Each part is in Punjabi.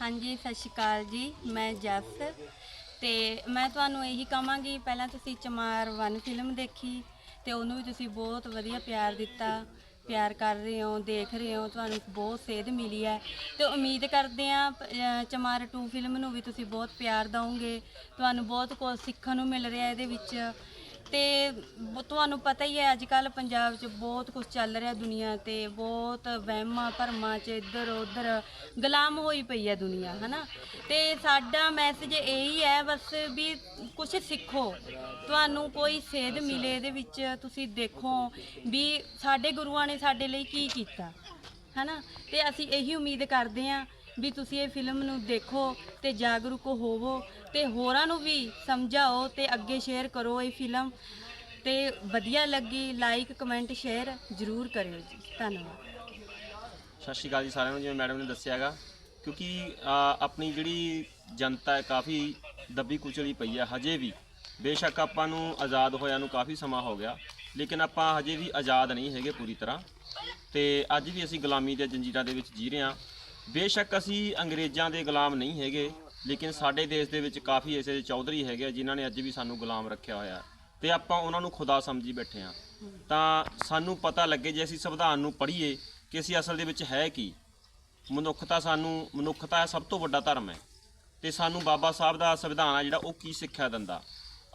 ਹਾਂਜੀ, ਸਤਿ ਸ਼੍ਰੀ ਅਕਾਲ ਜੀ। ਮੈਂ ਜਸ ਤੇ ਮੈਂ ਤੁਹਾਨੂੰ ਇਹੀ ਕਹਾਂਗੀ, ਪਹਿਲਾਂ ਤੁਸੀਂ ਚਮਾਰ ਵਨ ਫਿਲਮ ਦੇਖੀ ਤੇ ਉਹਨੂੰ ਵੀ ਤੁਸੀਂ ਬਹੁਤ ਵਧੀਆ ਪਿਆਰ ਦਿੱਤਾ। ਪਿਆਰ ਕਰ ਰਹੇ ਹੋ, ਦੇਖ ਰਹੇ ਹੋ, ਤੁਹਾਨੂੰ ਬਹੁਤ ਸੇਧ ਮਿਲੀ ਹੈ। ਤੇ ਉਮੀਦ ਕਰਦੇ ਆ ਚਮਾਰ 2 ਫਿਲਮ ਨੂੰ ਵੀ ਤੁਸੀਂ ਬਹੁਤ ਪਿਆਰ ਦਵੋਗੇ ਤੁਹਾਨੂੰ ਬਹੁਤ ਕੁਝ ਸਿੱਖਣ ਨੂੰ ਮਿਲ ਰਿਹਾ ਇਹਦੇ ਵਿੱਚ। ਤੇ ਬ- ਤੁਹਾਨੂੰ ਪਤਾ ਹੀ ਹੈ ਅੱਜ ਕੱਲ ਪੰਜਾਬ 'ਚ ਬਹੁਤ ਕੁਝ ਚੱਲ ਰਿਹਾ ਦੁਨੀਆ ਤੇ, ਬਹੁਤ ਵਹਿਮਾਂ ਭਰਮਾਂ 'ਚ ਇੱਧਰ ਉੱਧਰ ਗੁਲਾਮ ਹੋਈ ਪਈ ਹੈ ਦੁਨੀਆ, ਹਨਾ? ਤੇ ਸਾਡਾ ਮੈਸੇਜ ਇਹੀ ਹੈ, ਬਸ ਵੀ ਕੁਝ ਸਿੱਖੋ। ਤੁਹਾਨੂੰ ਕੋਈ ਸੇਧ ਮਿਲੇ ਇਹਦੇ ਵਿੱਚ, ਤੁਸੀਂ ਦੇਖੋ ਵੀ ਸਾਡੇ ਗੁਰੂਆਂ ਨੇ ਸਾਡੇ ਲਈ ਕੀ ਕੀਤਾ, ਹਨਾ? ਤੇ ਅਸੀਂ ਇਹੀ ਉਮੀਦ ਕਰਦੇ ਹਾਂ ਵੀ ਤੁਸੀਂ ਇਹ ਫਿਲਮ ਨੂੰ ਦੇਖੋ ਤੇ ਜਾਗਰੂਕ ਹੋਵੋ ਤੇ ਹੋਰਾਂ ਨੂੰ ਵੀ ਸਮਝਾਓ ਤੇ ਅੱਗੇ ਸ਼ੇਅਰ ਕਰੋ ਇਹ ਫਿਲਮ ਤੇ ਵਧੀਆ ਲੱਗੀ ਲਾਈਕ ਕਮੈਂਟ ਸ਼ੇਅਰ ਜ਼ਰੂਰ ਕਰਿਓ ਜੀ। ਧੰਨਵਾਦ। ਸਤਿ ਸ਼੍ਰੀ ਅਕਾਲ ਜੀ ਸਾਰਿਆਂ ਨੂੰ ਜਿਵੇਂ ਮੈਡਮ ਨੇ ਦੱਸਿਆਗਾ ਕਿਉਂਕਿ ਅ, ਆਪਣੀ ਜਿਹੜੀ ਜਨਤਾ ਹੈ ਕਾਫੀ ਦੱਬੀ ਕੁਚਲੀ ਪਈ ਹੈ ਹਜੇ ਵੀ। ਬੇਸ਼ੱਕ ਆਪਾਂ ਨੂੰ ਆਜ਼ਾਦ ਹੋਇਆ ਨੂੰ ਕਾਫੀ ਸਮਾਂ ਹੋ ਗਿਆ ਲੇਕਿਨ ਆਪਾਂ ਹਜੇ ਵੀ ਆਜ਼ਾਦ ਨਹੀਂ ਹੈਗੇ ਪੂਰੀ ਤਰ੍ਹਾਂ। ਤੇ ਅੱਜ ਵੀ ਅਸੀਂ ਗੁਲਾਮੀ ਦੇ ਜੰਜੀਰਾਂ ਦੇ ਵਿੱਚ ਜੀ ਰਹੇ ਹਾਂ। ਬੇਸ਼ੱਕ ਅਸੀਂ ਅੰਗਰੇਜ਼ਾਂ ਦੇ ਗੁਲਾਮ ਨਹੀਂ ਹੈਗੇ, ਲੇਕਿਨ ਸਾਡੇ ਦੇਸ਼ ਦੇ ਵਿੱਚ ਕਾਫੀ ਐਸੇ ਚੌਧਰੀ ਹੈਗੇ ਆ ਜਿਨ੍ਹਾਂ ਨੇ ਅੱਜ ਵੀ ਸਾਨੂੰ ਗੁਲਾਮ ਰੱਖਿਆ ਹੋਇਆ। ਹੈ ਤੇ ਆਪਾਂ ਉਹਨਾਂ ਨੂੰ ਖੁਦਾ ਸਮਝੀ ਬੈਠੇ ਹਾਂ। ਤਾਂ ਸਾਨੂੰ ਪਤਾ ਲੱਗੇ ਜੇ ਅਸੀਂ ਸੰਵਿਧਾਨ ਨੂੰ ਪੜ੍ਹੀਏ ਕਿ ਅਸੀਂ ਅਸਲ ਦੇ ਵਿੱਚ ਹੈ ਕੀ। ਮਨੁੱਖਤਾ ਸਾਨੂੰ, ਮਨੁੱਖਤਾ ਸਭ ਤੋਂ ਵੱਡਾ ਧਰਮ ਹੈ। ਤੇ ਸਾਨੂੰ ਬਾਬਾ ਸਾਹਿਬ ਦਾ ਸੰਵਿਧਾਨ ਆ ਜਿਹੜਾ, ਉਹ ਕੀ ਸਿੱਖਿਆ ਦਿੰਦਾ?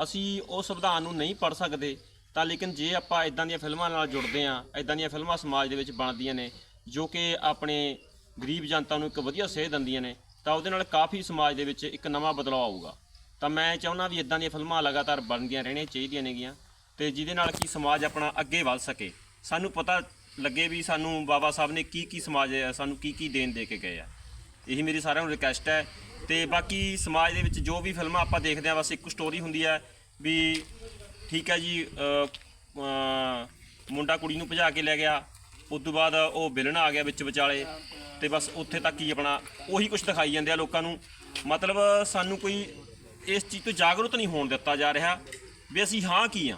ਅਸੀਂ ਉਹ ਸੰਵਿਧਾਨ ਨੂੰ ਨਹੀਂ ਪੜ੍ਹ ਸਕਦੇ, ਤਾਂ ਲੇਕਿਨ ਜੇ ਆਪਾਂ ਇਦਾਂ ਦੀਆਂ ਫਿਲਮਾਂ ਨਾਲ ਜੁੜਦੇ ਹਾਂ ਇਦਾਂ ਦੀਆਂ ਫਿਲਮਾਂ ਸਮਾਜ ਦੇ ਵਿੱਚ ਬਣਦੀਆਂ ਨੇ, ਜੋ ਕਿ ਆਪਣੇ ਗਰੀਬ ਜਨਤਾ ਨੂੰ ਇੱਕ ਵਧੀਆ ਸੇਧ ਦਿੰਦੀਆਂ ਨੇ, ਤਾਂ ਉਹਦੇ ਨਾਲ ਕਾਫੀ ਸਮਾਜ ਦੇ ਵਿੱਚ ਇੱਕ ਨਵਾਂ ਬਦਲਾਅ ਆਊਗਾ। ਤਾਂ ਮੈਂ ਚਾਹੁੰਦਾ ਵੀ ਇਦਾਂ ਦੀਆਂ ਫਿਲਮਾਂ ਲਗਾਤਾਰ ਬਣਦੀਆਂ ਰਹਿਣੀਆਂ ਚਾਹੀਦੀਆਂ ਨੇਗੀਆਂ, ਤੇ ਜਿਹਦੇ ਨਾਲ ਕੀ ਸਮਾਜ ਆਪਣਾ ਅੱਗੇ ਵੱਧ ਸਕੇ। ਸਾਨੂੰ ਪਤਾ ਲੱਗੇ ਵੀ ਸਾਨੂੰ ਬਾਬਾ ਸਾਹਿਬ ਨੇ ਕੀ ਕੀ ਸਮਾਜ, ਸਾਨੂੰ ਕੀ ਕੀ ਦੇਣ ਦੇ ਕੇ ਗਏ ਆ। ਇਹੀ ਮੇਰੀ ਸਾਰਿਆਂ ਨੂੰ ਰਿਕਵੈਸਟ ਹੈ, ਤੇ ਬਾਕੀ ਸਮਾਜ ਦੇ ਵਿੱਚ ਜੋ ਵੀ ਫਿਲਮਾਂ ਆਪਾਂ ਦੇਖਦੇ ਆ ਬਸ ਇੱਕ ਸਟੋਰੀ ਹੁੰਦੀ ਹੈ ਵੀ ਠੀਕ ਹੈ ਜੀ ਮੁੰਡਾ ਕੁੜੀ ਨੂੰ ਭਜਾ ਕੇ ਲੈ ਗਿਆ ਉਸ ਤੋਂ ਬਾਅਦ ਉਹ ਵਿਲਨ ਆ ਗਿਆ ਵਿੱਚ ਵਿਚਾਲੇ। ਤੇ ਬਸ ਉੱਥੇ ਤੱਕ ਹੀ ਆਪਣਾ ਉਹੀ ਕੁਝ ਦਿਖਾਈ ਜਾਂਦੇ ਆ ਲੋਕਾਂ ਨੂੰ। ਮਤਲਬ ਸਾਨੂੰ ਕੋਈ ਇਸ ਚੀਜ਼ ਤੋਂ ਜਾਗਰੂਕ ਨਹੀਂ ਹੋਣ ਦਿੱਤਾ ਜਾ ਰਿਹਾ ਵੀ ਅਸੀਂ ਹਾਂ ਕੀ ਆ।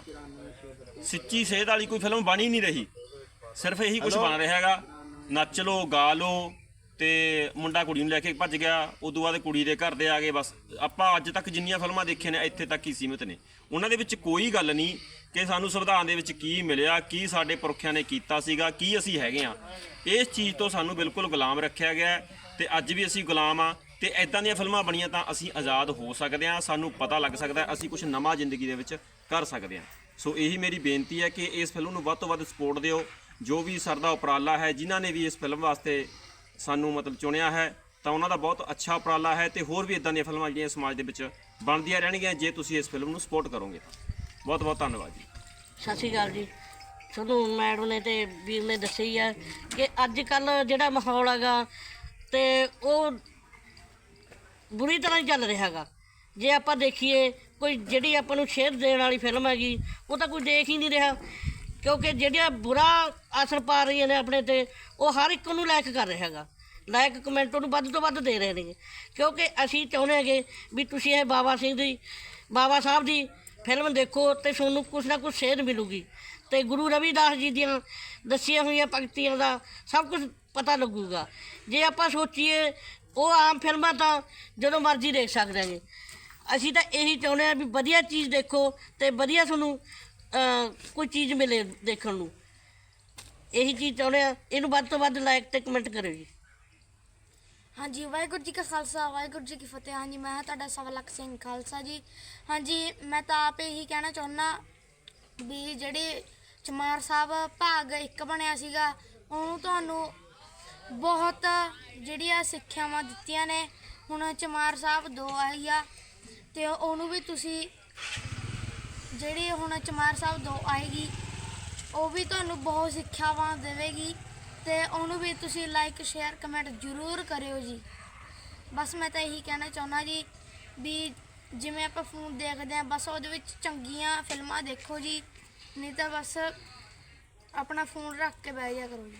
ਸੱਚੀ ਸੇਧ ਵਾਲੀ ਕੋਈ ਫਿਲਮ ਬਣ ਨਹੀਂ ਰਹੀ। ਸਿਰਫ ਇਹੀ ਕੁਝ ਬਣ ਰਿਹਾ ਹੈਗਾ। ਨੱਚ ਲੋ ਗਾ ਲੋ ਤੇ ਮੁੰਡਾ ਕੁੜੀ ਨੂੰ ਲੈ ਕੇ ਭੱਜ ਗਿਆ, ਉਦੋਂ ਬਾਅਦ ਕੁੜੀ ਦੇ ਘਰ ਦੇ ਆ ਗਏ ਬਸ। ਆਪਾਂ ਅੱਜ ਤੱਕ ਜਿੰਨੀਆਂ ਫਿਲਮਾਂ ਦੇਖੀਆਂ ਨੇ, ਇੱਥੇ ਤੱਕ ਹੀ ਸੀਮਿਤ ਨੇ। ਉਹਨਾਂ ਦੇ ਵਿੱਚ ਕੋਈ ਗੱਲ ਨਹੀਂ ਕਿ ਸਾਨੂੰ ਸੰਵਿਧਾਨ ਦੇ ਵਿੱਚ ਕੀ ਮਿਲਿਆ, ਕੀ ਸਾਡੇ ਪੁਰਖਿਆਂ ਨੇ ਕੀਤਾ ਸੀਗਾ, ਕੀ ਅਸੀਂ ਹੈਗੇ ਆ ਇਸ ਚੀਜ਼ ਤੋਂ ਸਾਨੂੰ ਬਿਲਕੁਲ ਗੁਲਾਮ ਰੱਖਿਆ ਗਿਆ ਹੈ ਤੇ ਅੱਜ ਵੀ ਅਸੀਂ ਗੁਲਾਮ ਆ ਤੇ ਐਦਾਂ ਦੀਆਂ ਫਿਲਮਾਂ ਬਣੀਆਂ ਤਾਂ ਅਸੀਂ ਆਜ਼ਾਦ ਹੋ ਸਕਦੇ ਆ ਸਾਨੂੰ ਪਤਾ ਲੱਗ ਸਕਦਾ ਅਸੀਂ ਕੁਝ ਨਵਾਂ ਜ਼ਿੰਦਗੀ ਦੇ ਵਿੱਚ ਕਰ ਸਕਦੇ ਆ ਸੋ ਇਹੀ ਮੇਰੀ ਬੇਨਤੀ ਹੈ ਕਿ ਇਸ ਫਿਲਮ ਨੂੰ ਵੱਧ ਤੋਂ ਵੱਧ ਸਪੋਰਟ ਦਿਓ। ਜੋ ਵੀ ਸਰ ਦਾ ਉਪਰਾਲਾ ਹੈ, ਜਿਨ੍ਹਾਂ ਨੇ ਵੀ ਇਸ ਫਿਲਮ ਵਾਸਤੇ ਸਾਨੂੰ ਮਤਲਬ ਚੁਣਿਆ ਹੈ, ਤਾਂ ਉਹਨਾਂ ਦਾ ਬਹੁਤ ਅੱਛਾ ਉਪਰਾਲਾ ਹੈ ਤੇ ਹੋਰ ਵੀ ਇਦਾਂ ਦੀਆਂ ਫਿਲਮਾਂ ਜਿਹੜੀਆਂ ਸਮਾਜ ਦੇ ਵਿੱਚ ਬਣਦੀਆਂ ਰਹਿਣਗੀਆਂ, ਜੇ ਤੁਸੀਂ ਇਸ ਫਿਲਮ ਨੂੰ ਸਪੋਰਟ ਕਰੋਗੇ ਬਹੁਤ ਬਹੁਤ ਧੰਨਵਾਦ ਜੀ। ਸਤਿ ਸ਼੍ਰੀ ਅਕਾਲ ਜੀ। ਤੁਹਾਨੂੰ ਮੈਡਮ ਨੇ ਤੇ ਵੀਰ ਨੇ ਦੱਸੀ ਹੀ ਆ ਕਿ ਅੱਜ ਕੱਲ ਜਿਹੜਾ ਮਾਹੌਲ ਹੈਗਾ ਤੇ ਉਹ ਬੁਰੀ ਤਰ੍ਹਾਂ ਹੀ ਚੱਲ ਰਿਹਾ ਹੈਗਾ। ਜੇ ਆਪਾਂ ਦੇਖੀਏ, ਕੋਈ ਜਿਹੜੀ ਆਪਾਂ ਨੂੰ ਸ਼ੇਅਰ ਦੇਣ ਵਾਲੀ ਫਿਲਮ ਹੈਗੀ, ਉਹ ਤਾਂ ਕੋਈ ਦੇਖ ਹੀ ਨਹੀਂ ਰਿਹਾ। ਕਿਉਂਕਿ ਜਿਹੜੀਆਂ ਬੁਰਾ ਅਸਰ ਪਾ ਰਹੀਆਂ ਨੇ ਆਪਣੇ ਤੇ, ਉਹ ਹਰ ਇੱਕ ਨੂੰ ਲਾਇਕ ਕਰ ਰਿਹਾ ਹੈਗਾ। ਲਾਇਕ ਕਮੈਂਟ ਉਹਨੂੰ ਵੱਧ ਤੋਂ ਵੱਧ ਦੇ ਰਹੇ ਨੇ। ਕਿਉਂਕਿ ਅਸੀਂ ਚਾਹੁੰਦੇ ਹੈਗੇ ਵੀ ਤੁਸੀਂ ਇਹ ਬਾਬਾ ਸਿੰਘ ਦੀ, ਬਾਬਾ ਸਾਹਿਬ ਦੀ ਫਿਲਮ ਦੇਖੋ ਤੇ ਤੁਹਾਨੂੰ ਕੁਛ ਨਾ ਕੁਛ ਸੇਧ ਮਿਲੂਗੀ। ਤੇ ਗੁਰੂ ਰਵਿਦਾਸ ਜੀ ਦੀਆਂ ਦੱਸੀਆਂ ਹੋਈਆਂ ਭਗਤੀਆਂ ਦਾ ਸਭ ਕੁਝ ਪਤਾ ਲੱਗੂਗਾ। ਜੇ ਆਪਾਂ ਸੋਚੀਏ, ਉਹ ਆਮ ਫਿਲਮਾਂ ਤਾਂ ਜਦੋਂ ਮਰਜ਼ੀ ਦੇਖ ਸਕਦੇ ਹਾਂ ਅਸੀਂ ਤਾਂ ਇਹੀ ਚਾਹੁੰਦੇ ਹਾਂ ਵੀ ਵਧੀਆ ਚੀਜ਼ ਦੇਖੋ ਤੇ ਵਧੀਆ ਤੁਹਾਨੂੰ ਕੋਈ ਚੀਜ਼ ਮਿਲੇ ਦੇਖਣ ਨੂੰ। ਇਹੀ ਚੀਜ਼ ਚਾਹੁੰਦੇ ਆ, ਇਹਨੂੰ ਵੱਧ ਤੋਂ ਵੱਧ ਲਾਇਕ ਤੇ ਕਮੈਂਟ ਕਰਿਓ ਜੀ। ਹਾਂਜੀ, ਵਾਹਿਗੁਰੂ ਜੀ ਕਾ ਖਾਲਸਾ, ਵਾਹਿਗੁਰੂ ਜੀ ਕੀ ਫਤਿਹ। ਹਾਂਜੀ, ਮੈਂ ਹਾਂ ਤੁਹਾਡਾ ਸਵਲਖ ਸਿੰਘ ਖਾਲਸਾ ਜੀ। ਹਾਂਜੀ, ਮੈਂ ਤਾਂ ਆਪ ਇਹੀ ਕਹਿਣਾ ਚਾਹੁੰਦਾ ਵੀ ਜਿਹੜੇ ਚਮਾਰ ਸਾਹਿਬ ਭਾਗ ਇੱਕ ਬਣਿਆ ਸੀਗਾ, ਉਹਨੂੰ ਤੁਹਾਨੂੰ ਬਹੁਤ ਜਿਹੜੀਆਂ ਸਿੱਖਿਆਵਾਂ ਦਿੱਤੀਆਂ ਨੇ। ਹੁਣ ਚਮਾਰ ਸਾਹਿਬ ਦੋ ਆਈ ਆ, ਤੇ ਉਹਨੂੰ ਵੀ ਤੁਸੀਂ ਜਿਹੜੀ ਹੁਣ ਚਮਾਰ ਸਾਹਿਬ ਦੋ ਆਏਗੀ ਉਹ ਵੀ ਤੁਹਾਨੂੰ ਬਹੁਤ ਸਿੱਖਿਆਵਾਂ ਦੇਵੇਗੀ ਤੇ ਉਹਨੂੰ ਵੀ ਤੁਸੀਂ ਲਾਈਕ ਸ਼ੇਅਰ ਕਮੈਂਟ ਜ਼ਰੂਰ ਕਰਿਓ ਜੀ ਬਸ ਮੈਂ ਤਾਂ ਇਹੀ ਕਹਿਣਾ ਚਾਹੁੰਦਾ ਜੀ ਵੀ ਜਿਵੇਂ ਆਪਾਂ ਫੋਨ ਦੇਖਦੇ ਆ ਬਸ ਉਹਦੇ ਵਿੱਚ ਚੰਗੀਆਂ ਫਿਲਮਾਂ ਦੇਖੋ ਜੀ ਨਹੀਂ ਤਾਂ ਬਸ ਆਪਣਾ ਫੋਨ ਰੱਖ ਕੇ ਬਹਿ ਜਾ ਕਰੋ ਜੀ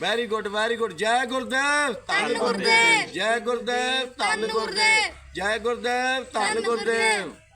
ਵੈਰੀ ਗੁੱਡ ਵੈਰੀ ਗੁੱਡ ਜੈ ਗੁਰਦੇਵ ਧੰਨ ਗੁਰਦੇਵ। ਜੈ ਗੁਰਦੇਵ ਧੰਨ ਗੁਰਦੇਵ। ਜੈ ਗੁਰਦੇਵ ਧੰਨ ਗੁਰਦੇਵ।